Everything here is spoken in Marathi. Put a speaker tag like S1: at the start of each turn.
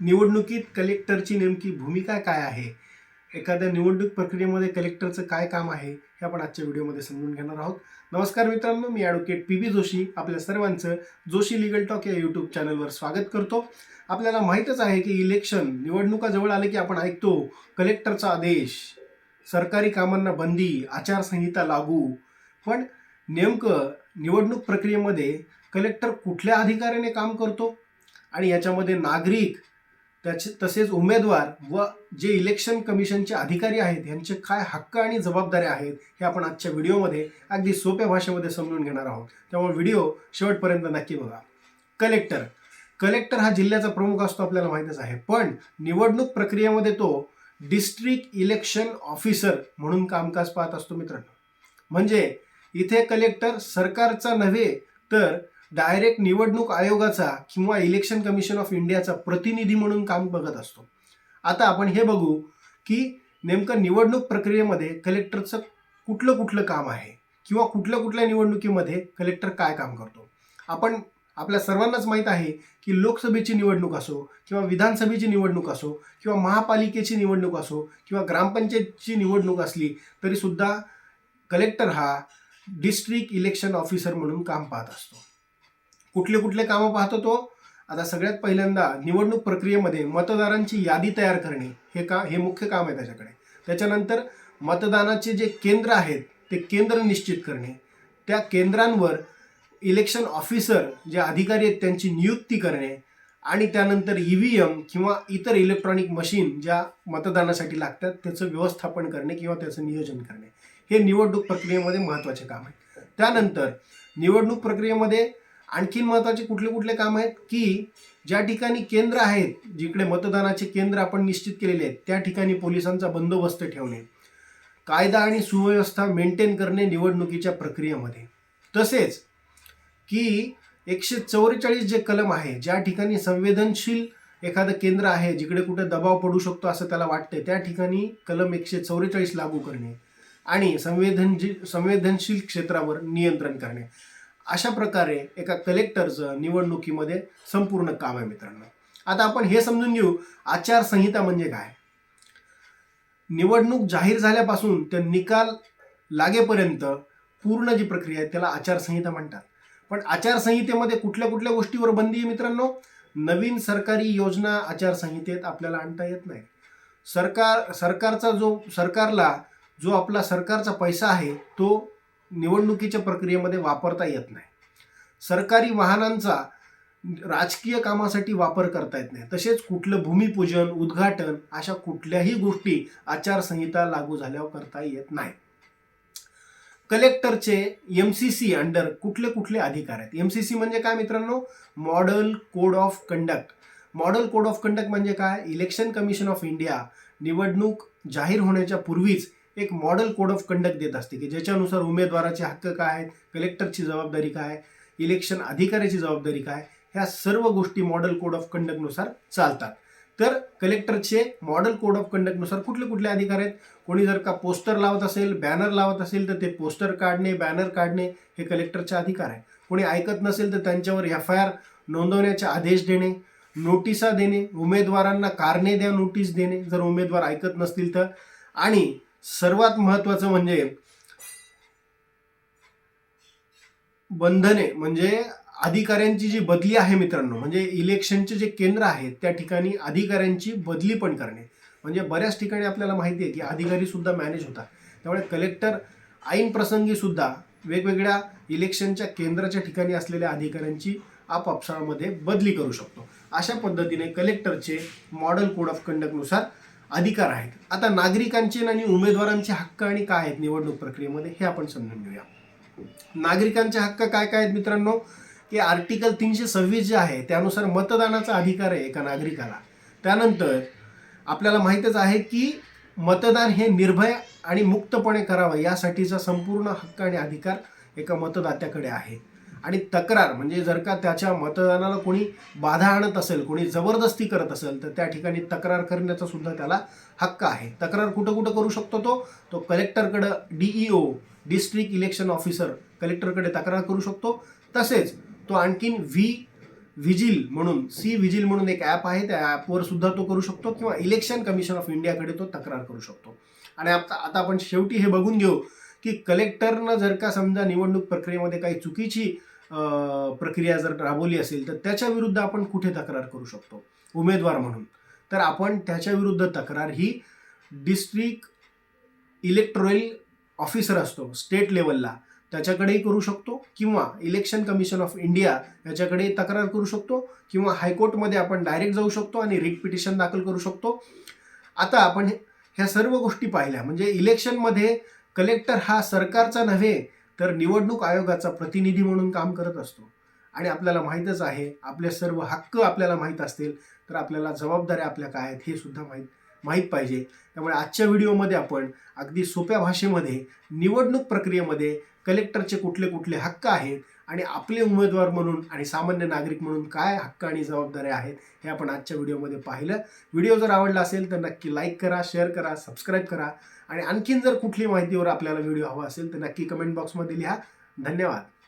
S1: निवडणुकीत कलेक्टरची नेमकी भूमिका काय आहे? एखाद्या निवडणूक प्रक्रियेमध्ये कलेक्टरचं काय काम आहे हे आपण आजच्या व्हिडिओमध्ये समजून घेणार आहोत. नमस्कार मित्रांनो मी ॲडव्होकेट पी बी जोशी. आपल्या सर्वांचं जोशी लिगल टॉक या यूट्यूब चॅनलवर स्वागत करतो. आपल्याला माहीतच आहे की इलेक्शन निवडणुका जवळ आले की आपण ऐकतो कलेक्टरचा आदेश सरकारी कामांना बंदी आचारसंहिता लागू. पण नेमकं निवडणूक प्रक्रियेमध्ये कलेक्टर कुठल्या अधिकाऱ्याने काम करतो? आणि याच्यामध्ये नागरिक त्याचे तसेच उमेदवार व जे इलेक्शन कमिशनचे अधिकारी आहेत यांचे काय हक्क आणि जबाबदाऱ्या आहेत हे आपण आजच्या व्हिडिओमध्ये अगदी सोप्या भाषेमध्ये समजून घेणार आहोत. त्यामुळे व्हिडिओ शेवटपर्यंत नक्की बघा. कलेक्टर. कलेक्टर हा जिल्ह्याचा प्रमुख असतो आपल्याला माहीतच आहे. पण निवडणूक प्रक्रियेमध्ये तो डिस्ट्रिक्ट इलेक्शन ऑफिसर म्हणून कामकाज पाहत असतो मित्रांनो. म्हणजे इथे कलेक्टर सरकारचा नव्हे तर डायरेक्ट निवडणूक आयोगाचा किंवा इलेक्शन कमिशन ऑफ इंडियाचा प्रतिनिधी म्हणून काम बघत असतो. आता आपण हे बघू की नेमकं निवडणूक प्रक्रियेमध्ये कलेक्टरचं कुठलं कुठलं काम आहे? किंवा कुठल्या कुठल्या निवडणुकीमध्ये कलेक्टर काय काम करतो? आपण आपल्या सर्वांनाच माहीत आहे की लोकसभेची निवडणूक असो किंवा विधानसभेची निवडणूक असो किंवा महापालिकेची निवडणूक असो किंवा ग्रामपंचायतची निवडणूक असली तरीसुद्धा कलेक्टर हा डिस्ट्रिक्ट इलेक्शन ऑफिसर म्हणून काम पाहत असतो. कुठले कुठले कामं पाहतो तो? आता सगळ्यात पहिल्यांदा निवडणूक प्रक्रियेमध्ये मतदारांची यादी तयार करणे हे का हे मुख्य काम आहे त्याच्याकडे. त्याच्यानंतर मतदानाचे जे केंद्र आहेत ते केंद्र निश्चित करणे. त्या केंद्रांवर इलेक्शन ऑफिसर जे अधिकारी आहेत त्यांची नियुक्ती करणे आणि त्यानंतर ई व्ही एम किंवा इतर इलेक्ट्रॉनिक मशीन ज्या मतदानासाठी लागतात त्याचं व्यवस्थापन करणे किंवा त्याचं नियोजन करणे. हे निवडणूक प्रक्रियेमध्ये महत्त्वाचे काम आहे. त्यानंतर निवडणूक प्रक्रियेमध्ये आणखीन महत्त्वाचे कुठले कुठले काम आहेत की ज्या ठिकाणी केंद्र आहेत जिकडे मतदानाचे केंद्र आपण निश्चित केलेले आहेत त्या ठिकाणी पोलिसांचा बंदोबस्त ठेवणे कायदा आणि सुव्यवस्था मेंटेन करणे निवडणुकीच्या प्रक्रियेमध्ये. तसेच की एकशे चौवेचाळीस जे कलम आहे ज्या ठिकाणी संवेदनशील एखादं केंद्र आहे जिकडे कुठे दबाव पडू शकतो असं त्याला वाटते त्या ठिकाणी कलम एकशे चौवेचाळीस लागू करणे आणि संवेदनशील संवेदनशील क्षेत्रावर नियंत्रण करणे. अशा प्रकारे एका कलेक्टरचं निवडणुकीमध्ये संपूर्ण काम आहे मित्रांनो. आता आपण हे समजून घेऊ आचारसंहिता म्हणजे काय? निवडणूक जाहीर झाल्यापासून ते निकाल लागेपर्यंत पूर्ण जी प्रक्रिया आहे त्याला आचारसंहिता म्हणतात. पण आचारसंहितेमध्ये कुठल्या कुठल्या गोष्टीवर बंदी आहे मित्रांनो? नवीन सरकारी योजना आचारसंहितेत आपल्याला आणता येत नाही. सरकार सरकारचा जो सरकारला जो आपला सरकारचा पैसा आहे तो निवडणुकीच्या प्रक्रियेमध्ये वापरता येत नाही. सरकारी वाहनांचा राजकीय कामासाठी वापर करता येत नाही. तसेच कुठलं भूमिपूजन उद्घाटन अशा कुठल्याही गोष्टी आचारसंहिता लागू झाल्यावर करता येत नाही. कलेक्टरचे एम सी सी अंडर कुठले कुठले अधिकार आहेत? एम सी सी म्हणजे काय मित्रांनो? Model code of conduct. Model code of conduct म्हणजे काय? इलेक्शन कमिशन ऑफ इंडिया निवडणूक जाहीर होण्याच्या पूर्वीच एक मॉडेल कोड ऑफ कंडक्ट देत असते की ज्याच्यानुसार उमेदवाराचे हक्क काय आहेत कलेक्टरची जबाबदारी काय इलेक्शन अधिकाऱ्याची जबाबदारी काय ह्या सर्व गोष्टी मॉडेल कोड ऑफ कंडक्टनुसार चालतात. तर कलेक्टरचे मॉडेल कोड ऑफ कंडक्टनुसार कुठले कुठले अधिकार आहेत? कोणी जर का पोस्टर लावत असेल बॅनर लावत असेल तर ते पोस्टर काढणे बॅनर काढणे हे कलेक्टरचे अधिकार आहे कोणी ऐकत नसेल तर त्यांच्यावर एफ आय आर नोंदवण्याचे आदेश देणे नोटिसा देणे उमेदवारांना कारणे द्या नोटीस देणे जर उमेदवार ऐकत नसतील तर. आणि सर्वात महत्त्वाचं म्हणजे बंधने म्हणजे अधिकाऱ्यांची जी बदली आहे मित्रांनो म्हणजे इलेक्शनचे जे केंद्र आहेत त्या ठिकाणी अधिकाऱ्यांची बदली पण करणे. म्हणजे बऱ्याच ठिकाणी आपल्याला माहिती आहे की अधिकारी सुद्धा मॅनेज होतात. त्यामुळे कलेक्टर ऐन प्रसंगी सुद्धा वेगवेगळ्या इलेक्शनच्या केंद्राच्या ठिकाणी असलेल्या अधिकाऱ्यांची आपापसामध्ये बदली करू शकतो. अशा पद्धतीने कलेक्टरचे मॉडेल कोड ऑफ कंडक्टनुसार अधिकार आहेत. आता नागरिकांचे आणि उमेदवारांचे हक्क आणि काय आहेत निवडणूक प्रक्रियेमध्ये हे आपण समजून घेऊया. नागरिकांचे हक्क काय काय आहेत मित्रांनो? की आर्टिकल तीनशे सव्वीस जे आहे त्यानुसार मतदानाचा अधिकार आहे एका नागरिकाला. त्यानंतर आपल्याला माहीतच आहे की मतदान हे निर्भय आणि मुक्तपणे करावं यासाठीचा संपूर्ण हक्क आणि अधिकार एका मतदात्याकडे आहे. आणि तक्रार म्हणजे जर का त्याच्या मतदानाला कोणी बाधा आणत असेल कोणी जबरदस्ती करत असेल तर त्या ठिकाणी तक्रार करण्याचा सुद्धा त्याला हक्क आहे. तक्रार कुठं कुठं करू शकतो तो? तो कलेक्टरकडं डीईओ डिस्ट्रिक्ट इलेक्शन ऑफिसर कलेक्टरकडे तक्रार करू शकतो. तसेच तो आणखीन व्ही व्हिजिल म्हणून सी व्हिजिल म्हणून एक ॲप आहे त्या ॲपवर सुद्धा तो करू शकतो किंवा इलेक्शन कमिशन ऑफ इंडियाकडे तो तक्रार करू शकतो. आणि आता आता आपण शेवटी हे बघून घेऊ की कलेक्टरनं जर का समजा निवडणूक प्रक्रियेमध्ये काही चुकीची प्रक्रिया जर राबवली असेल तर त्याच्या विरुद्ध आपण कुठे तक्रार करू शकतो? उमेदवार म्हणून. तर आपण त्याच्या विरुद्ध तक्रार ही डिस्ट्रिक्ट इलेक्ट्रोल ऑफिसर असतो स्टेट लेवलला त्याच्याकडेही करू शकतो किंवा इलेक्शन कमिशन ऑफ इंडिया याच्याकडे तक्रार करू शकतो किंवा हायकोर्टमध्ये आपण डायरेक्ट जाऊ शकतो आणि रिट पिटिशन दाखल करू शकतो. आता आपण ह्या सर्व गोष्टी पाहिल्या म्हणजे इलेक्शनमध्ये कलेक्टर हा सरकारचा नव्हे तर निवडणूक आयोगाचा प्रतिनिधी म्हणून काम करत असतो. आणि आपल्याला माहीतच आहे आपले सर्व हक्क आपल्याला माहीत असतील तर आपल्याला जबाबदाऱ्या आपल्या काय आहेत हे सुद्धा माहीत माहीत पाहिजे. त्यामुळे आजच्या व्हिडिओमध्ये आपण अगदी सोप्या भाषेमध्ये निवडणूक प्रक्रियेमध्ये कलेक्टरचे कुठले कुठले हक्क आहेत आणि आपले उमेदवार म्हणून आणि सामान्य नागरिक म्हणून काय हक्क आणि जबाबदाऱ्या आहेत हे आपण आजच्या व्हिडिओमध्ये पाहिलं. व्हिडिओ जर आवडला असेल तर नक्की लाईक करा शेअर करा सबस्क्राईब करा. आणि आणखीन जर कुठली माहितीवर आपल्याला व्हिडिओ हवा असेल तर नक्की कमेंट बॉक्समध्ये लिहा. धन्यवाद.